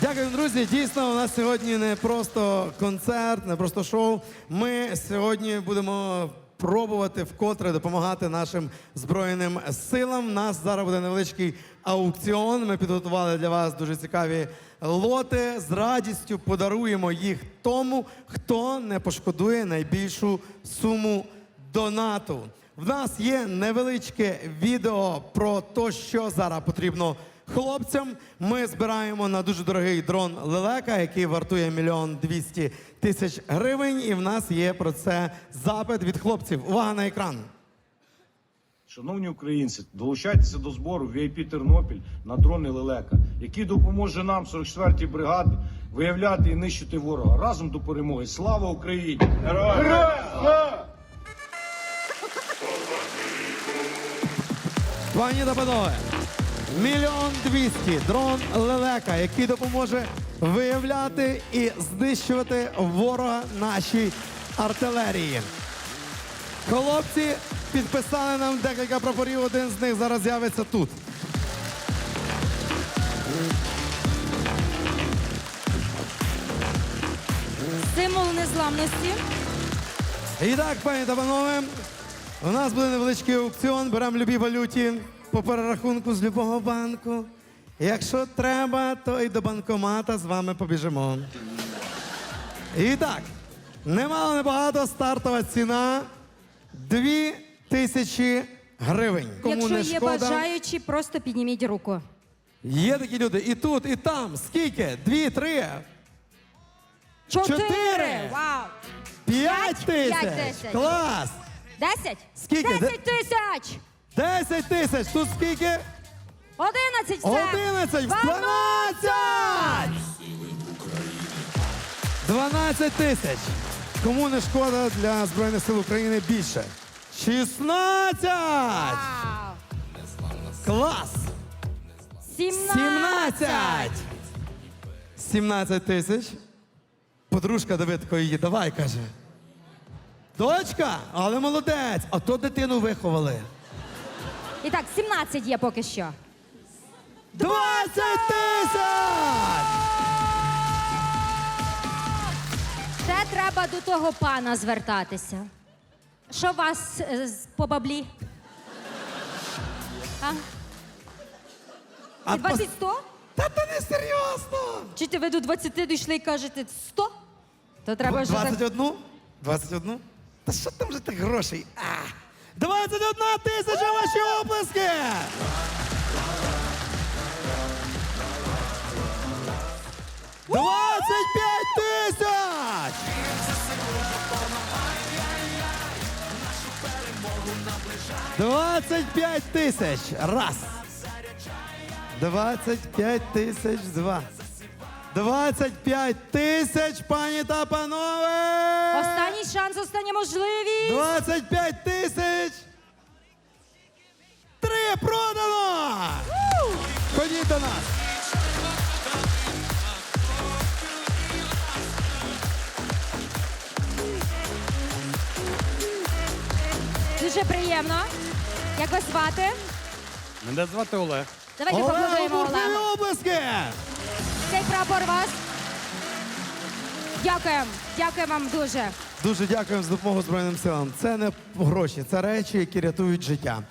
Дякую, друзі. Дійсно, у нас сьогодні не просто концерт, не просто шоу. Ми сьогодні будемо пробувати вкотре допомагати нашим збройним силам. У нас зараз буде невеличкий аукціон. Ми підготували для вас дуже цікаві лоти. З радістю подаруємо їх тому, хто не пошкодує найбільшу суму донату. В нас є невеличке відео про те, що зараз потрібно хлопцям. Ми збираємо на дуже дорогий дрон лелека, який вартує мільйон двісті тисяч гривень. І в нас є про це запит від хлопців. Увага на екран. Шановні українці, долучайтеся до збору VIP Тернопіль на дрони Лелека, який допоможе нам, 44-й бригаді, виявляти і нищити ворога разом до перемоги. Слава Україні! Героям! Пані та панове, мільйон двісті дрон лелека, який допоможе виявляти і знищувати ворога нашій артилерії. Хлопці підписали нам декілька прапорів. Один з них зараз з'явиться тут. Символ незламності. І так, пані та панове, у нас буде невеличкий аукціон. Беремо любі валюті по перерахунку з любого банку. Якщо треба, то і до банкомата з вами побіжимо. І так, немало небагато стартова ціна дві тисячі гривень. Кому Якщо не є шкода, бажаючі, просто підніміть руку. є такі люди і тут, і там. Скільки? Дві, три, Чотири! Чотири! Вау! п'ять П'ять тисяч. тисяч. Клас! Десять? Скільки? Десять тисяч! Десять тисяч. Тут скільки? Одинадцять це! 11, 12! 12 тисяч. Кому не шкода для Збройних сил України більше? 16! Вау! Клас! Сімнадцять! 17! 17 тисяч. Подружка Давидко її, давай, каже. Дочка, але молодець, а то дитину виховали. І так, 17 є поки що. 20 тисяч! Це треба до того пана звертатися. Що у вас е, з- по баблі? А? А 20 100? Та то не серйозно! Чи ти ви до 20 дійшли і кажете 100? То треба вже так... 21? 21? Та що там вже тих грошей? А! 21 тисяча ваші оплески! Двадцять п'ять тисяч! Двадцять п'ять тисяч. Раз. Двадцять п'ять тисяч. Два. Двадцять п'ять тисяч, пані та панове! Останній шанс, остання можливість. 25 тисяч! Три продано! Ходіть до нас! Дуже приємно. Як вас звати? Мене звати Олег. Давайте поаплодуємо Олегу облески! Цей прапор вас. Дякуємо. Дякую вам дуже. Дуже дякуємо за допомогу Збройним силам. Це не гроші, це речі, які рятують життя.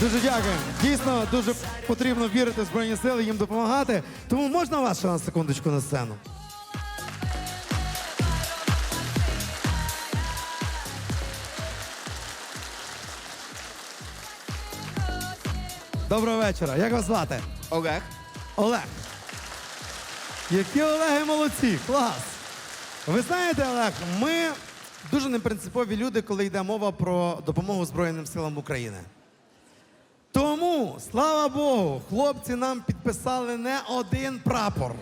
Дуже дякую. Дійсно, дуже потрібно вірити в Збройні сили, їм допомагати. Тому можна вас ще на секундочку на сцену? Доброго вечора. Як вас звати? Олег. Олег. Які Олеги молодці, клас. Ви знаєте, Олег, ми дуже непринципові люди, коли йде мова про допомогу Збройним силам України. Тому, слава Богу, хлопці нам підписали не один прапор.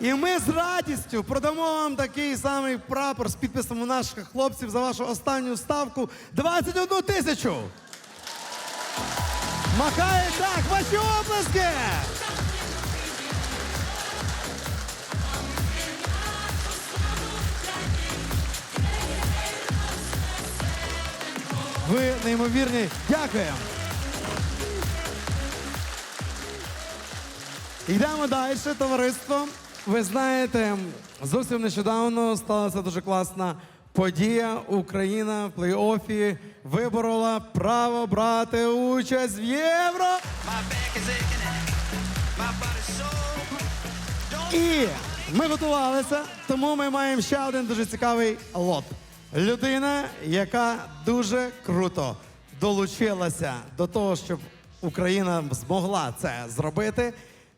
І ми з радістю продамо вам такий самий прапор з підписом наших хлопців за вашу останню ставку 21 тисячу. Махає так, ваші оплески! Ви неймовірні. Дякуємо. Йдемо далі, товариство. Ви знаєте, зовсім нещодавно сталася дуже класна подія. Україна в плей-офі виборола право брати участь в євро. І ми готувалися, тому ми маємо ще один дуже цікавий лот. Людина, яка дуже круто долучилася до того, щоб Україна змогла це зробити,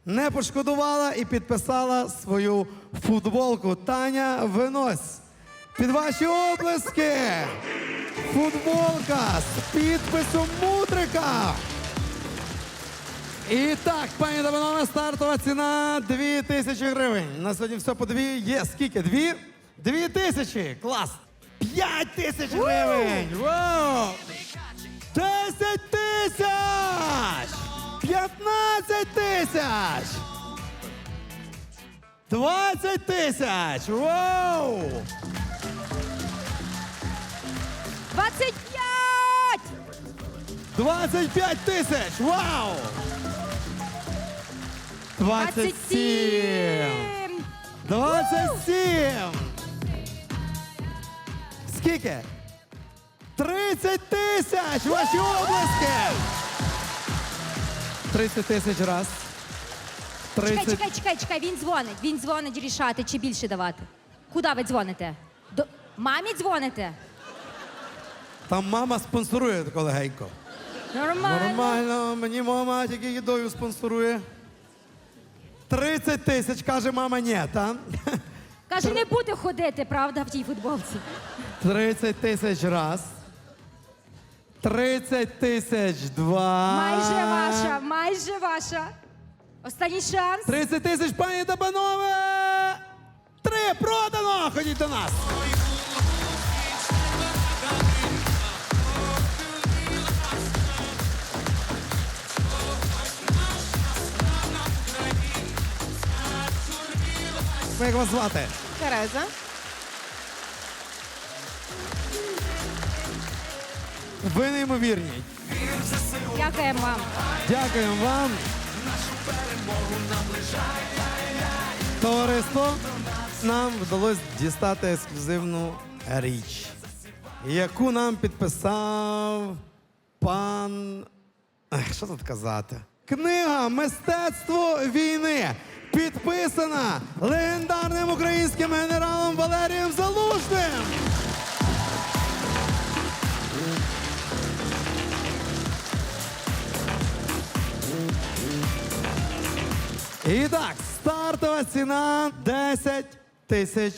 не пошкодувала і підписала свою футболку. Таня Винось. Під ваші облески! Футболка з підписом Мудрика. І так, пані та панове, стартова ціна 2 тисячі гривень. На сьогодні все по дві. Є скільки? Дві? Дві тисячі! Клас! П'ять тисяч гривень! Вау! Десять тисяч! П'ятнадцять тисяч! Двадцять тисяч! Вау! 25! 25 тисяч! Вау! 27! 27! Скільки? 30 тисяч! Ваші обласки! 30 тисяч раз. Чекай, 30. чекай, чекай, чекай, він дзвонить. Він дзвонить рішати, чи більше давати. Куди ви дзвоните? До... Мамі дзвоните? Там мама спонсорує тако легенько. Нормально. Нормально, мені мама тільки їдою спонсорує. 30 тисяч, каже мама, ні, та? Каже, не буде ходити, правда, в тій футболці. 30 тисяч раз. 30 тисяч два. Майже ваша, майже ваша. Останній шанс. 30 тисяч, пані та панове! Три продано! Ходіть до нас! Як вас звати? Тереза. Ви неймовірні. Дякуємо вам. Дякуємо вам. Товариство, нам вдалося дістати ексклюзивну річ, яку нам підписав пан. Ех, Що тут казати? Книга Мистецтво війни підписана легендарним українським генералом Валерієм Залужним. І так, стартова ціна 10 тисяч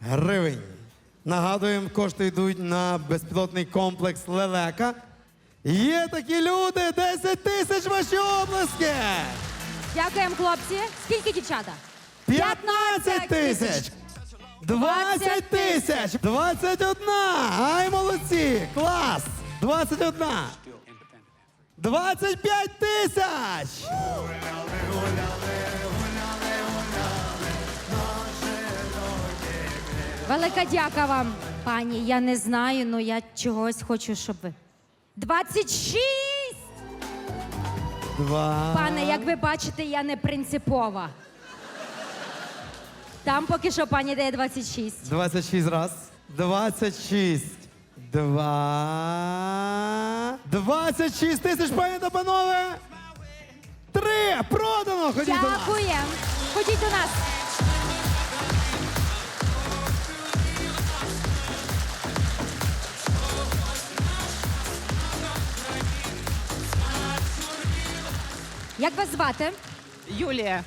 гривень. Нагадуємо, кошти йдуть на безпілотний комплекс Лелека. Є такі люди, 10 тисяч ваші обласки! Дякуємо, хлопці. Скільки дівчата? 15 тисяч! 20 тисяч! 21! Ай, молодці! Клас! 21! 25 тисяч! Велика дяка вам, пані. Я не знаю, але я чогось хочу, щоб ви. 26! Два. Пане, як ви бачите, я не принципова. Там поки що пані дає 26. 26 раз. 26. Два. 26 тисяч, пані та панове. Три. Продано. Ходіть до нас. Дякуємо. Ходіть до нас. Як вас звати? Юлія.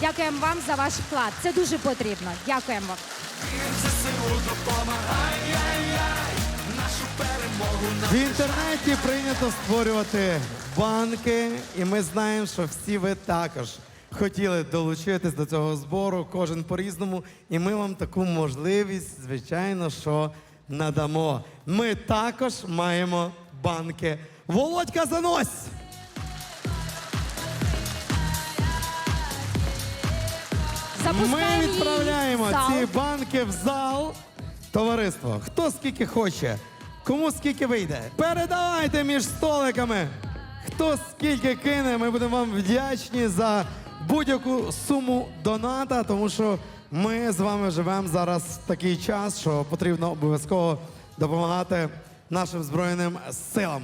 Дякуємо вам за ваш вклад. Це дуже потрібно. Дякуємо вам. В інтернеті прийнято створювати банки, і ми знаємо, що всі ви також хотіли долучитись до цього збору, кожен по-різному. І ми вам таку можливість, звичайно, що надамо. Ми також маємо банки. Володька занось! Ми Запускаємо її відправляємо в зал. ці банки в зал. Товариство, хто скільки хоче, Кому скільки вийде? Передавайте між столиками. Хто скільки кине, ми будемо вам вдячні за будь-яку суму доната, тому що ми з вами живемо зараз в такий час, що потрібно обов'язково допомагати нашим збройним силам.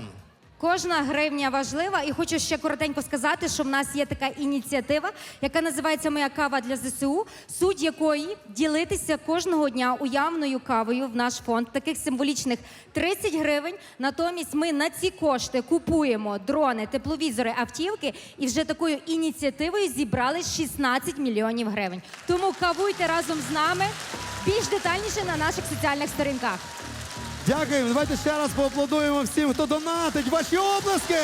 Кожна гривня важлива, і хочу ще коротенько сказати, що в нас є така ініціатива, яка називається Моя кава для ЗСУ, суть якої ділитися кожного дня уявною кавою в наш фонд, таких символічних 30 гривень. Натомість ми на ці кошти купуємо дрони, тепловізори, автівки, і вже такою ініціативою зібрали 16 мільйонів гривень. Тому кавуйте разом з нами більш детальніше на наших соціальних сторінках. Дякую. Давайте ще раз поаплодуємо всім, хто донатить. Ваші оплески!